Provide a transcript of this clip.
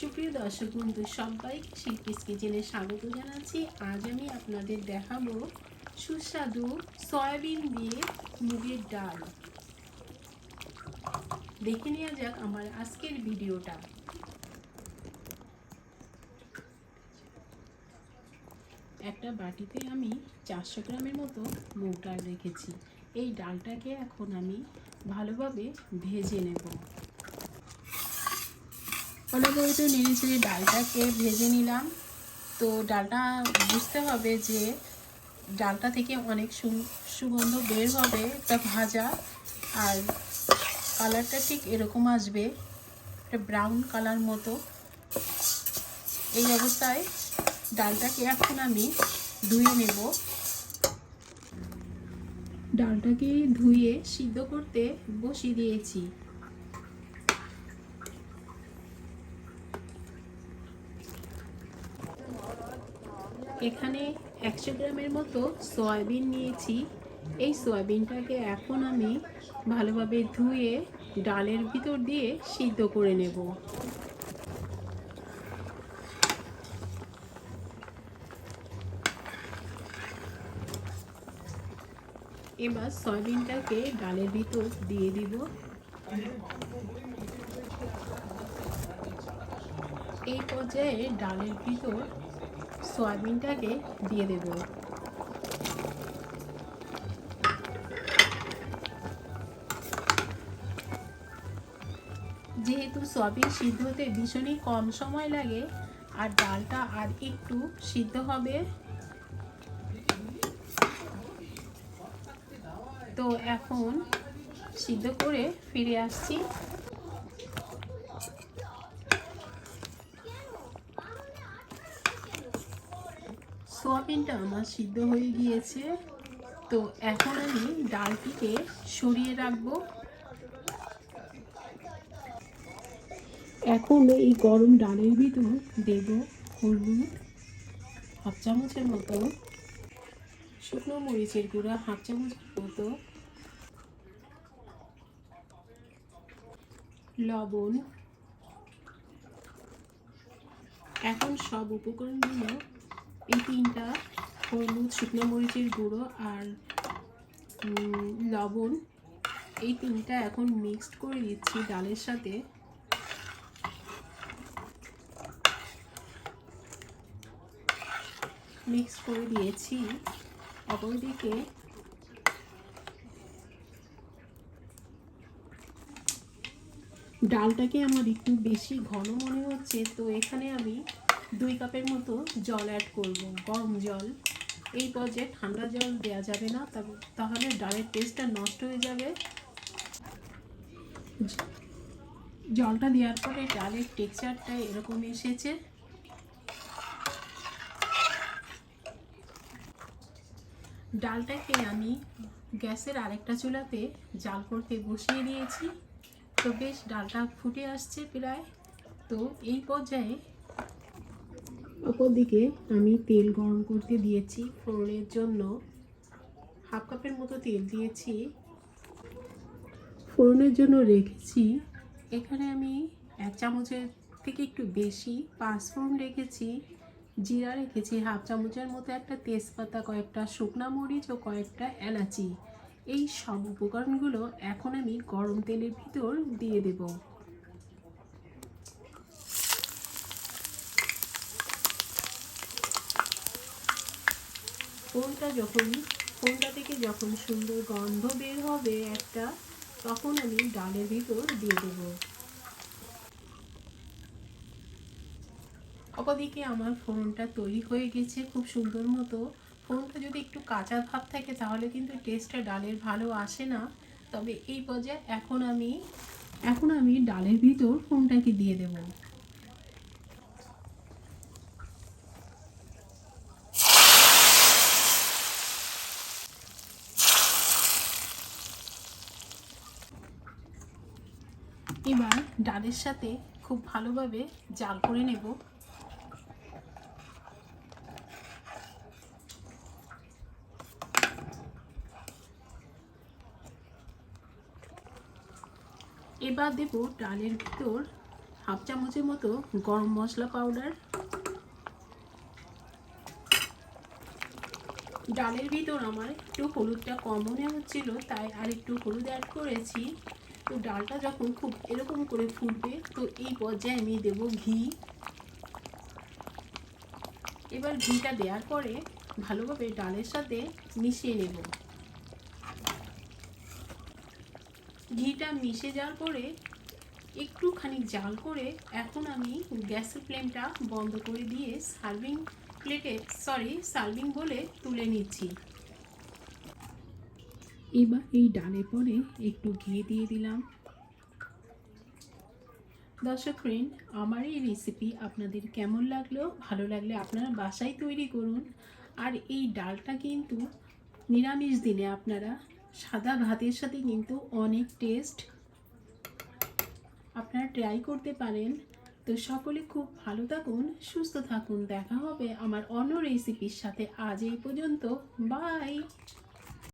সুপ্রিয় দর্শক বন্ধু, সবাইকে শিল্পীস কিচেনে স্বাগত জানাচ্ছি। আজ আমি আপনাদের দেখাবো সুস্বাদু সয়াবিন দিয়ে মুগের ডাল। দেখে নেওয়া যাক আমার আজকের ভিডিওটা। একটা বাটিতে আমি চারশো গ্রামের মতো মুগ ডাল রেখেছি। এই ডালটাকে এখন আমি ভালোভাবে ভেজে নেব। অনবরত নেড়ে চেড়ে ডালটাকে ভেজে নিলাম। তো ডালটা বুঝতে হবে যে ডালটা থেকে অনেক সুগন্ধ বের হবে একটা ভাজা, আর কালারটা ঠিক এরকম আসবে, একটা ব্রাউন কালার মতো। এই অবস্থায় ডালটাকে এখন আমি ধুয়ে নেব। ডালটাকে ধুয়ে সিদ্ধ করতে বসিয়ে দিয়েছি। এখানে একশো গ্রামের মতো সয়াবিন নিয়েছি। এই সয়াবিনটাকে এখন আমি ভালোভাবে ধুয়ে ডালের ভিতর দিয়ে সিদ্ধ করে নেব। এবার সয়াবিনটাকে ডালের ভিতর দিয়ে দিব। এই পর্যায়ে ডালের ভিতর সয়াবিনটাকে দিয়ে দেব। যেহেতু সয়াবিন সিদ্ধ হতে ভীষণই কম সময় লাগে, আর ডালটা আর একটু সিদ্ধ হবে। তো এখন সিদ্ধ করে ফিরে আসছি। সোয়াবিনটা আমার সিদ্ধ হয়ে গিয়েছে। তো এখন আমি ডালটিকে সরিয়ে রাখব। এখন এই গরম ডালের ভিতর দেব হলুদ, হাফ চামচের মতো শুকনো মরিচের গুঁড়া, হাফ চামচের মতো লবণ। এখন সব উপকরণগুলো এই তিনটা হলুদ, শুকনো মরিচের গুঁড়ো আর লবণ, এই তিনটা এখন মিক্সড করে দিচ্ছি ডালের সাথে। মিক্স করে দিয়েছি। অপরদিকে ডালটাকে আমার একটু বেশি ঘন মনে হচ্ছে, তো এখানে আমি দুই কাপের মতো জল অ্যাড করব, গরম জল। এই পর্যায়ে ঠান্ডা জল দেওয়া যাবে না তাহলে ডালের টেস্টটা নষ্ট হয়ে যাবে। জলটা দেওয়ার পরে ডালের টেক্সচারটা এরকম এসেছে। ডালটাকে আমি গ্যাসের আরেকটা চুলাতে জাল করতে বসিয়ে দিয়েছি। তো বেশ ডালটা ফুটে আসছে প্রায়। তো এই পর্যায়ে অপরদিকে আমি তেল গরম করতে দিয়েছি ফোড়নের জন্য। হাফ কাপের মতো তেল দিয়েছি। ফোড়নের জন্য রেখেছি। এখানে আমি এক চামচের থেকে একটু বেশি পাঁচ ফোড়ন রেখেছি। জিরা রেখেছি হাফ চামচের মতো একটা তেজপাতা, কয়েকটা শুকনা মরিচ ও কয়েকটা এলাচি। এই সব উপকরণগুলো এখন আমি গরম তেলের ভিতর দিয়ে দেব। ফোনটা যখন ফোনটা থেকে যখন সুন্দর গন্ধ বের হবে একটা, তখন আমি ডালের ভিতর দিয়ে দেব। অপরদিকে আমার ফোনটা তৈরি হয়ে গেছে খুব সুন্দর মতো। ফোনটা যদি একটু কাঁচা ভাব থাকে তাহলে কিন্তু টেস্টটা ডালের ভালো আসে না। তবে এই পর্যায়ে এখন আমি এখন আমি ডালের ভিতর ফোনটাকে দিয়ে দেব। এবার ডালের সাথে খুব ভালোভাবে জাল করে নেব। এবার দেব ডালের ভিতর হাফ চামচের মতো গরম মশলা পাউডার। ডালের ভিতর আমার একটু হলুদটা কম মনে হচ্ছিল, তাই আর একটু হলুদ অ্যাড করেছি। তো ডালটা যখন খুব এরকম করে ফুটবে, তো এই পর্যায়ে আমি দেব ঘি। এবার ঘিটা দেওয়ার পরে ভালোভাবে ডালের সাথে মিশিয়ে নেব। ঘিটা মিশে যাওয়ার পরে একটুখানি জাল করে এখন আমি গ্যাসের ফ্লেমটা বন্ধ করে দিয়ে সার্ভিং প্লেটে, সরি, সার্ভিং বলে তুলে নিচ্ছি। এবার এই ডালের পরে একটু ঘি দিয়ে দিলাম। দর্শক ফ্রেন্ড আমার এই রেসিপি আপনাদের কেমন লাগল? ভালো লাগলে আপনারা বাসায় তৈরি করুন। আর এই ডালটা কিন্তু নিরামিষ দিনে আপনারা সাদা ভাতের সাথে কিন্তু অনেক টেস্ট আপনারা ট্রাই করতে পারেন। তো সকলে খুব ভালো থাকুন, সুস্থ থাকুন। দেখা হবে আমার অন্য রেসিপির সাথে আজ এই পর্যন্ত। বাই